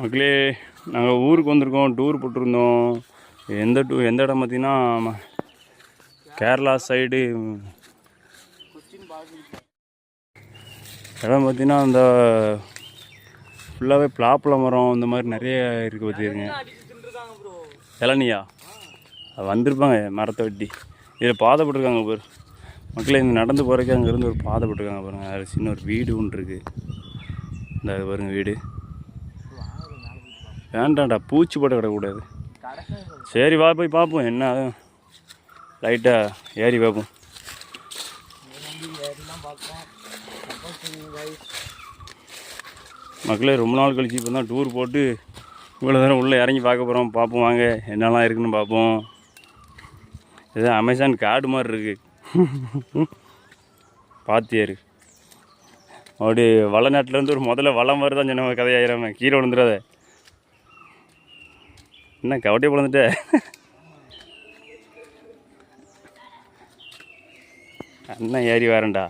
மக்களே நாங்கள் ஊருக்கு வந்திருக்கோம் டூர் போட்டிருந்தோம். எந்த டூ எந்த இடம் பார்த்தீங்கன்னா கேரளா சைடு இடம் பார்த்தீங்கன்னா அந்த ஃபுல்லாகவே பிளாப்பில் மரம் இந்த மாதிரி நிறைய இருக்குது பார்த்துருங்க இளநியா? அது வந்திருப்பாங்க மரத்தை வெட்டி. இதில் பாதை போட்டிருக்காங்க பாரு. மக்களே இங்கே நடந்து போகிறக்கே அங்கேருந்து ஒரு பாதை போட்டிருக்காங்க அது சின்ன ஒரு வீடு ஒன்று இருக்குது இந்த பாருங்கள் வீடு. வேண்டாம்டா பூச்சி போட்டு கிடக்கக்கூடாது. சரி வா போய் பார்ப்போம் என்ன லைட்டாக ஏறி பார்ப்போம் மக்களே ரொம்ப நாள் கழிச்சு இப்போ தான் டூர் போட்டு இவ்வளோ தூரம் உள்ளே இறங்கி பார்க்க போகிறோம் பார்ப்போம் வாங்க என்னெல்லாம் இருக்குன்னு பார்ப்போம் இது அமேசான் காடு மாதிரி இருக்குது பாத்தியாரு அப்படி வளநாட்டிலேருந்து ஒரு முதல்ல வளம் மாதிரி தான் சொன்ன கதையாயிராம கீழே விழுந்துடாத. என்ன கவட்டையை பிறந்துட்ட? அண்ணன் ஏறி வரேன்டா.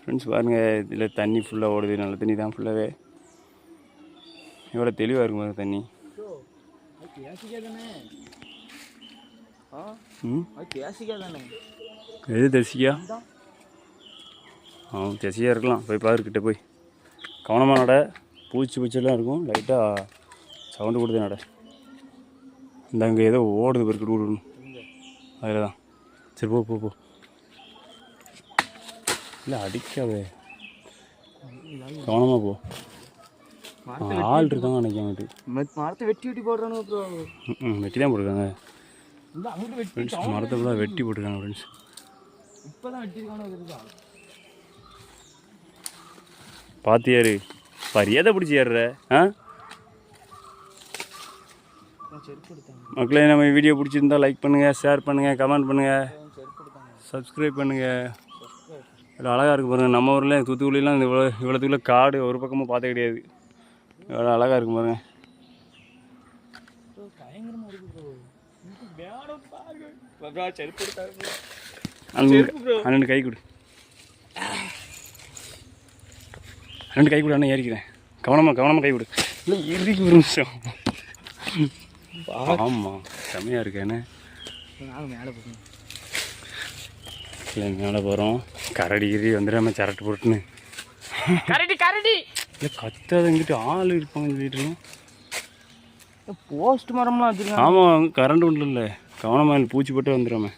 ஃப்ரெண்ட்ஸ் பாருங்கள் இதில் தண்ணி ஃபுல்லாக ஓடுது நல்ல தண்ணி தான் ஃபுல்லாகவே எவ்வளோ தெளிவாக இருக்கும் பாருங்க தண்ணி. எது தெசிக்கா ஆ தெசியாக இருக்கலாம். போய் பாரு கிட்ட போய். கவனமாக நட. பூச்சி பூச்சியெல்லாம் இருக்கும். லைட்டாக சவுண்டு கொடுத்து நட. இந்த அங்கே ஏதோ ஓடுது பெருக்கு விடணும் அதில் தான் சரி போ போ போ. இல்லை அடிக்காதே. கவனமாக போ. ஆள் இருக்காங்க நினைக்காமட்டு மரத்தை வெட்டி வெட்டி போடுறானு ம் வெட்டி தான் போட்டிருக்காங்க. மரத்தை ஃபுல்லாக வெட்டி போட்டிருக்காங்க ஃப்ரெண்ட்ஸ் இப்பதான் வெட்டிருக்கானு பார்த்தியாரு பாத்தியாரு பாரு எதை பிடிச்சி ஏறுற? ஆ? மக்களே நம்ம வீடியோ பிடிச்சிருந்தா லைக் பண்ணுங்கள் ஷேர் பண்ணுங்கள் கமெண்ட் பண்ணுங்கள் சப்ஸ்கிரைப் பண்ணுங்கள் இவ்வளோ அழகாக இருக்கும் பாருங்கள் நம்ம ஊரில் தூத்துக்குடிலாம் இந்த இவ்வளோ இவ்வளோத்துக்குள்ள காடு ஒரு பக்கமும் பார்த்த கிடையாது. இவ்வளோ அழகாக இருக்கும் பாருங்கள் அண்ணன் கை கொடு. அண்ணன் கை கொடு அண்ணன் ஏறிக்கிறேன். கவனமாக கவனமாக கை கொடு. இல்லை இறுக்கி ஒரு நிமிஷம்? ஆமாம் செம்மையாக இருக்கு என்ன? நாங்கள் மேலே போகணும். இல்லை மேலே போகிறோம் கரடி கிரடி வந்துடாம சரட்டு போட்டுன்னு. கரடி கரடி. இல்லை கத்தாதங்கிட்டு ஆள் இருப்பாங்க சொல்லிட்டு. போஸ்ட் மரம்லாம் வச்சிருக்காங்க. ஆமாம் கரண்ட் ஒன்றும் இல்லை. கவனமாக இல்லை பூச்சி போட்டு வந்துடாம.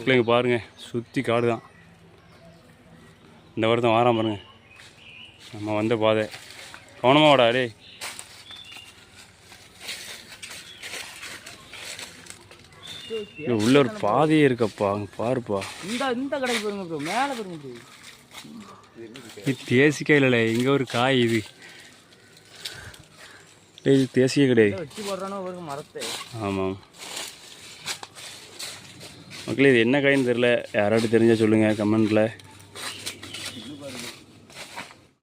பிள்ளைங்க பாருங்க. சுற்றி காடு தான் இந்த வருடம் வாரான் பாருங்க நம்ம வந்த பாதை. கவனமாக வாடா இது உள்ள ஒரு பாதையே இருக்கப்பா அங்கே பாருப்பா. இந்த இந்த கடைக்கு பாருங்க ப்ரோ மேலே பாருங்க ப்ரோ இது தேசிக்காய் இல்லைல்ல இங்கே ஒரு காய் இது. டேய் இது தேசிய கிடையாது. ஆமாம். மக்களே இது என்ன காயின்னு தெரில யாராவது தெரிஞ்சால் சொல்லுங்கள் கமெண்ட்டில்